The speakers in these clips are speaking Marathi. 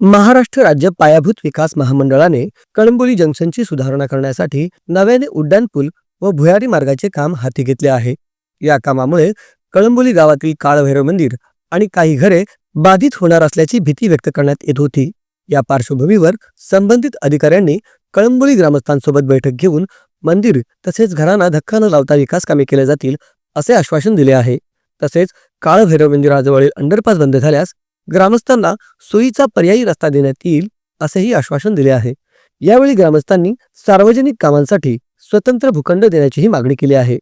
महाराष्ट्र राज्य पायाभूत विकास महामंडळाने कळंबोली जंक्शनची सुधारणा करण्यासाठी नव्याने उड्डाणपूल व भुयारी मार्गाचे काम हाती घेतले आहे. या कामामुळे कळंबोली गावातील काळभैरव मंदिर आणि काही घरे बाधित होणार असल्याची भीती व्यक्त करण्यात येत होती. या पार्श्वभूमीवर संबंधित अधिकाऱ्यांनी कळंबोली ग्रामस्थांसोबत बैठक घेऊन मंदिर तसेच घरांना धक्का न लावता विकास कामे केले जातील असे आश्वासन दिले आहे. तसेच काळभैरव मंदिराजवळील अंडरपास बंद झाल्यास ग्रामस्थांना सोयीचा पर्यायी रस्ता देण्यात येईल असेही आश्वासन दिले आहे. यावेळी ग्रामस्थांनी सार्वजनिक कामांसाठी स्वतंत्र भूखंड देण्याचीही मागणी केली आहे.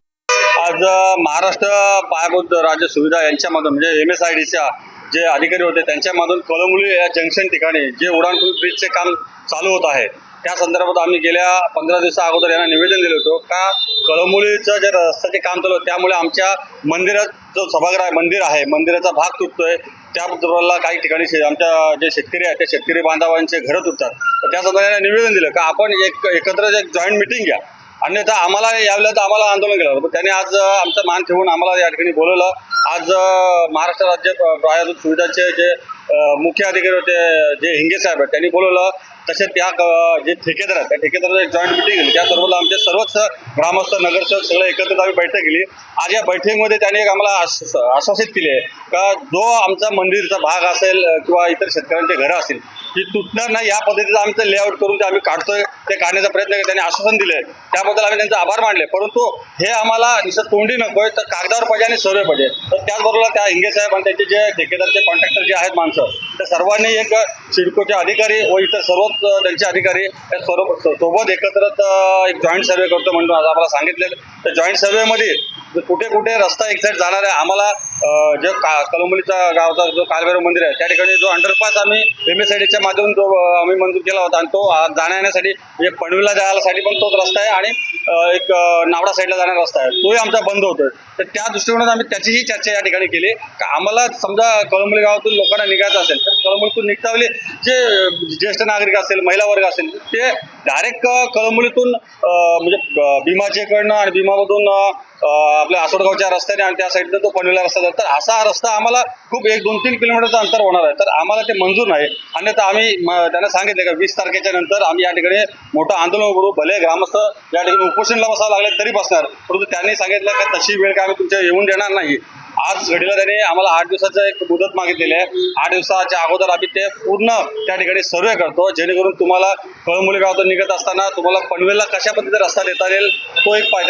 आज महाराष्ट्र पायाभूत राज्य सुविधा यांच्यामधून म्हणजे एम एस आय डीच्या जे अधिकारी होते त्यांच्यामधून कळमुली या जंक्शन ठिकाणी जे उडाणपूल ब्रिजचे काम चालू होत आहे त्या संदर्भात आम्ही गेल्या पंधरा दिवसा अगोदर यांना निवेदन दिलं होतं का कळंबुलीचं जे रस्त्याचे काम चालू त्यामुळे आमच्या मंदिरात जो सभागृह आहे मंदिर आहे मंदिराचा भाग तुटतोय त्याबद्दल काही ठिकाणी शे- आमच्या जे शेतकरी आहेत त्या शेतकरी बांधवांचे घरं तुटतात. तर त्या संदर्भात निवेदन दिलं का आपण एक एकत्र एक जॉईंट मिटिंग घ्या. अन्यथा आम्हाला यावेळेला तर आम्हाला आंदोलन केलं होतं त्यांनी आज आमचं आमचा मान ठेवून आम्हाला या ठिकाणी बोलवलं. आज महाराष्ट्र राज्य प- पायाभूत सुविधाचे जे मुख्य अधिकारी होते जे हिंगे साहेब आहेत त्यांनी बोलवलं. तसेच त्या जे ठेकेदार आहेत त्या ठेकेदाराची एक जॉईंट मिटिंग झाली त्या सर्व आमचे सर्वच ग्रामस्थ नगरसेवक सगळे एकत्रित आम्ही बैठक केली आज या बैठकीमध्ये त्यांनी एक आम्हाला आश्वासित केले का जो आमचा मंदिरचा भाग असेल किंवा इतर शेतकऱ्यांचे घरं असतील ती तुटणार नाही या पद्धतीचं आमचं लेआउट करून ते आम्ही काढतोय ते काढण्याचा प्रयत्न केला त्यांनी आश्वासन दिले त्याबद्दल आम्ही त्यांचे आभार मानले. परंतु हे आम्हाला नुसतं तोंडी नकोय तर कागदावर पाहिजे आणि सर्वे पाहिजे. तर त्याचबरोबर त्या हिंगे साहेब आणि त्यांचे जे ठेकेदारचे कॉन्ट्रॅक्टर जे आहेत माणसं त्या सर्वांनी एक सिडकोचे अधिकारी व इतर सर्वच त्यांचे अधिकारी सर्व सोबत एकत्र एक जॉईंट सर्वे करतो म्हणून आज आम्हाला सांगितलेलं. तर जॉईंट सर्वेमध्ये कुठे कुठे रस्ता एक साईड जाणार आहे आम्हाला जे का कलंबलीचा गावचा जो कालभैरव मंदिर आहे त्या ठिकाणी जो अंडरपास आम्ही एम एस माध्यमातून जो आम्ही मंजूर केला होता आणि तो जाण्या येण्यासाठी म्हणजे पनवेलला जाण्यासाठी पण तोच रस्ता आहे आणि एक नावडा साईडला जाणारा रस्ता आहे. तोही आमचा बंद होतोय. तर त्या दृष्टिकोनात आम्ही त्याचीही चर्चा या ठिकाणी केली. आम्हाला समजा कळंबली गावातून लोकांना निघायचं असेल तर कळंबलीतून निघतावले जे ज्येष्ठ नागरिक असेल महिला वर्ग असेल ते डायरेक्ट कळंबलीतून म्हणजे भीमाचेकडनं आणि भीमामधून आपल्या आसोडगावच्या रस्त्याने आणि त्या साईडनं तो पनवेलला रस्ता जातो. तर असा हा रस्ता आम्हाला खूप एक दोन तीन किलोमीटरचं अंतर होणार आहे. तर आम्हाला ते मंजूर नाही. अन्यथा आम्ही त्यांना सांगितले का वीस तारखेच्या नंतर आम्ही या ठिकाणी मोठं आंदोलन करू. भले ग्रामस्थ या ठिकाणी उपोषणला बसावं लागले तरी बसणार. परंतु त्यांनी सांगितलं का तशी वेळ काय आम्ही तुमच्या येऊन देणार नाही. आज घडीला त्यांनी आम्हाला आठ दिवसाचं एक मुदत मागितलेली आहे. आठ दिवसाच्या अगोदर आम्ही ते पूर्ण त्या ठिकाणी सर्वे करतो. जेणेकरून तुम्हाला कळमुली गावातून निघत असताना तुम्हाला पनवेलला कशा पद्धतीने रस्ता देता येईल तो एक पाय-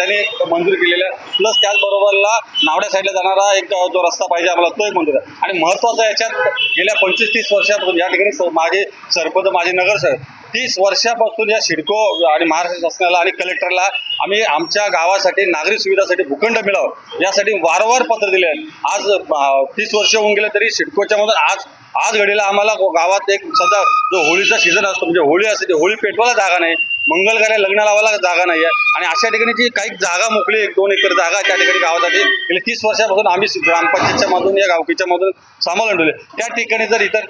मंजूर केलेला आहे. प्लस त्याचबरोबरला नावड्या साईडला जाणारा एक जो रस्ता पाहिजे आम्हाला तो एक मंजूर आहे. आणि महत्वाचं याच्यात गेल्या पंचवीस तीस वर्षापासून या ठिकाणी माझे सरपंच माझे नगरसेवक तीस वर्षापासून या सिडको आणि महाराष्ट्र शासनाला आणि कलेक्टरला आम्ही आमच्या गावासाठी नागरी सुविधासाठी भूखंड मिळावं यासाठी वारंवार पत्र दिले आज तीस वर्ष होऊन गेले तरी सिडकोच्या मधून आज आज घडीला आम्हाला गावात एक सध्या जो होळीचा सीझन असतो म्हणजे होळी असते ती होळी पेटवायला जागा नाही. मंगलकार्य लग्न लावायला जागा नाही आहे आणि अशा ठिकाणी जी काही जागा मोकळी एक दोन एकर जागा त्या ठिकाणी गावासाठी. गेली तीस वर्षापासून आम्ही ग्रामपंचायतच्या मधून या गावकीच्या मधून सामावून आणले त्या ठिकाणी जर इतर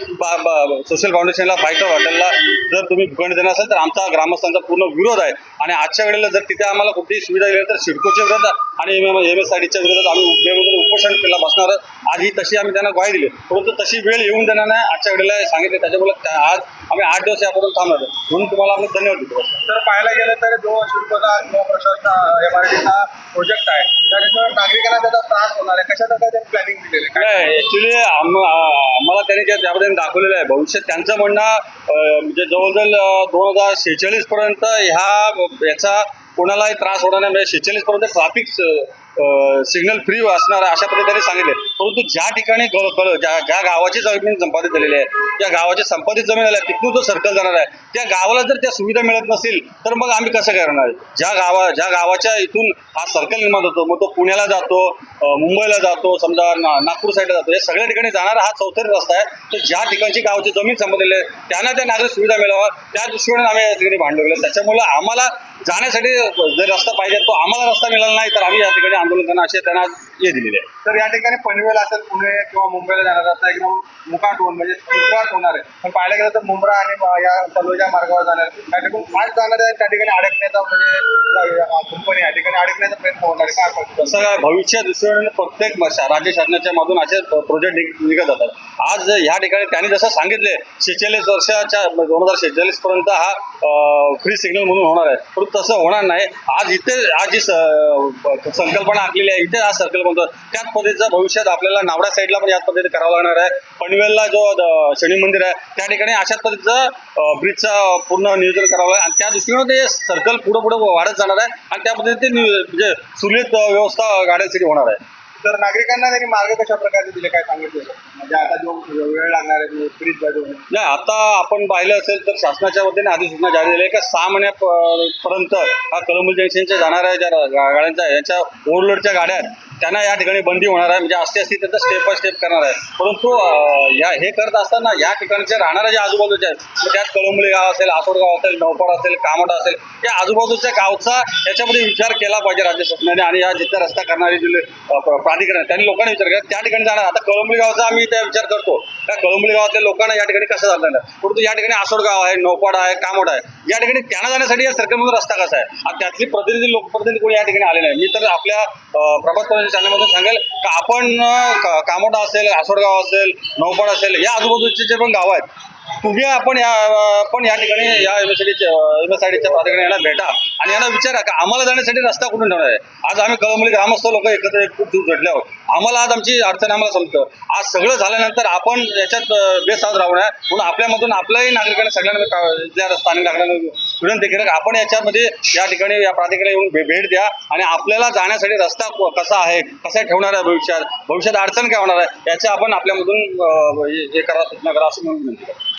सोशल फाउंडेशनला फायटर हॉटेलला जर तुम्ही भूखंड देणार असेल तर आमचा ग्रामस्थांचा पूर्ण विरोध आहे. आणि आजच्या वेळेला जर तिथे आम्हाला कुठलीही सुविधा दिली तर सिडकोच्या विरोधात आणि एम एम एस आय डीच्या विरोधात आम्ही वेगवेगळं उपोषण केला बसणार आज ही तशी आम्ही त्यांना ग्वाही दिली. परंतु तशी वेळ येऊन देणार नाही. आजच्या वेळेला सांगितले त्याच्यामुळे आज आम्ही आठ दिवस यापासून थांबणार आहे. म्हणून तुम्हाला आम्ही धन्यवाद देतो. तर पाहायला गेलं तर जो शिल्पचा किंवा प्रशासन एम आर डीचा प्रोजेक्ट आहे त्याच्यामुळे नागरिकांना त्याचा त्रास होणार आहे. कशा प्रकारे प्लॅनिंग दिलेलं आहे? ऍक्च्युली आम्हाला त्यांनी ज्या त्यामध्ये दाखवलेलं आहे. भविष्यात त्यांचं म्हणणं म्हणजे जवळजवळ दोन हजार शेहेचाळीस पर्यंत ह्या याचा कोणालाही त्रास होणार नाही. म्हणजे शेहेचाळीस पर्यंत ट्राफिक सिग्नल फ्री असणार अशा पद्धतीने सांगितले. परंतु ज्या ठिकाणी कळ कळ ज्या ज्या गावाची जमीन संपादित झालेली आहे त्या गावाची संपादित जमीन झाली आहे तिथून जो सर्कल जाणार आहे त्या गावाला जर त्या सुविधा मिळत नसेल तर मग आम्ही कसं करणार ज्या गावा ज्या गावाच्या इथून हा सर्कल निर्माण होतो मग तो पुण्याला जातो मुंबईला जातो समजा ना- नागपूर साईडला जातो या सगळ्या ठिकाणी जाणारा हा चौथरी रस्ता आहे. तर ज्या ठिकाणची गावाची जमीन संपलेली आहे त्यांना त्या नागरिक सुविधा मिळावा. त्या दृष्टीने आम्ही या ठिकाणी भांडवलं त्याच्यामुळे आम्हाला जाण्यासाठी जर रस्ता पाहिजे तो आम्हाला रस्ता मिळाला नाही तर आम्ही या ठिकाणी आंदोलन करणार असे त्यांना आज हे दिलेले आहे. तर या ठिकाणी पनवेल असेल पुणे किंवा मुंबईला जाणार रस्ता एकदम मुकाट होऊन म्हणजे सुटराट होणार आहे. पण पाहायला गेलं तर मुंब्रा आणि या तलोजा मार्गावर जाणार आहे. त्या ठिकाणी फास्ट जाणार आहे त्या ठिकाणी अडकण्याचा म्हणजे कंपनी या ठिकाणी अडकण्याचा प्रयत्न होणार आहे. काय? तसं काय भविष्य दृष्टीने प्रत्येक राज्य शासनाच्या मधून असे प्रोजेक्ट निघत जातात. आज ह्या ठिकाणी त्यांनी जसं सांगितले शेहेचाळीस वर्षाच्या दोन हजार शेहेचाळीस पर्यंत हा फ्री सिग्नल म्हणून होणार आहे. परंतु तसं होणार नाही. आज इथे आज जी स- संकल्पना आखलेली आहे. इथे हा सर्कल बनतो त्याच पद्धतीचं भविष्यात आपल्याला नावडा साईडला पण याच पद्धतीने करावं लागणार आहे. पनवेलला जो शनी मंदिर आहे त्या ठिकाणी अशाच पद्धतीचं ब्रिजचा पूर्ण नियोजन करावं आहे आणि त्या दृष्टीनं ते सर्कल पुढे पुढे वाढत जाणार आहे. आणि त्या पद्धतीने म्हणजे सुरळीत व्यवस्था गाड्यांसाठी होणार आहे. तर नागरिकांना त्यांनी मार्ग कशा प्रकारे दिले काय सांगितले? म्हणजे आता जो वेळ लागणार आहे म्हणजे फ्रीज बाजूने नाही आता आपण पाहिलं असेल तर शासनाच्या वतीने अधिसूचना जारी झाली आहे का? सहा महिन्यापर्यंत हा कलंबल जंक्शनच्या जाणाऱ्या ज्या गाड्यांचा याच्या ओव्हरलोडच्या गाड्या त्यांना या ठिकाणी बंदी होणार आहे. म्हणजे असते असते त्याचं स्टेप बाय स्टेप करणार आहे. परंतु या हे करत असताना या ठिकाणचे राहणारे जे आजूबाजूचे आहेत त्यात कळंबली गाव असेल आसोडगाव असेल नवपाड असेल कामोड असेल या आजूबाजूच्या गावचा याच्यामध्ये विचार केला पाहिजे राज्य शासनाने आणि या जिथे रस्ता करणारे जे प्राधिकरण त्यांनी लोकांनी विचार केला. त्या ठिकाणी जाणार. आता कळंबली गावचा आम्ही त्या विचार करतो. त्या कळंबली गावातल्या लोकांना या ठिकाणी कसं जाणार परंतु या ठिकाणी आसोड गाव आहे नवपाड आहे कामोड आहे. या ठिकाणी त्यांना जाण्यासाठी या सरकारमधून रस्ता कसा आहे? आणि त्यातली प्रतिनिधी लोकप्रतिनिधी कोणी या ठिकाणी आले नाही. मी तर आपल्या प्रभात चॅनलमधून सांगेल. का आपण कामोटा असेल आसोडगाव असेल नौपाड असेल या आजूबाजूचे जे पण गाव आहेत तुम्ही आपण या पण या ठिकाणी या M S M S I डीच्या भेटा आणि यांना विचारा का आम्हाला जाण्यासाठी रस्ता कुठून ठेवणार आहे? आज आम्ही कळमली ग्रामस्थ लोक एकत्र एक खूप दूर झडले आहोत. आम्हाला आज आमची अडचण आम्हाला समजतं. आज सगळं झाल्यानंतर आपण याच्यात अं, बेसावध म्हणून आपल्यामधून आपल्याही नागरिकांना सगळ्यांना स्थानिक नागरिकांना विनंती केलं की आपण याच्यामध्ये या ठिकाणी या प्राधिकरण येऊन भेट द्या आणि आपल्याला जाण्यासाठी रस्ता कसा आहे? कसा ठेवणार आहे भविष्यात? भविष्यात अडचण काय होणार आहे? याच्या आपण आपल्यामधून हे हे करा सूचना करा असं म्हणून विनंती करतो.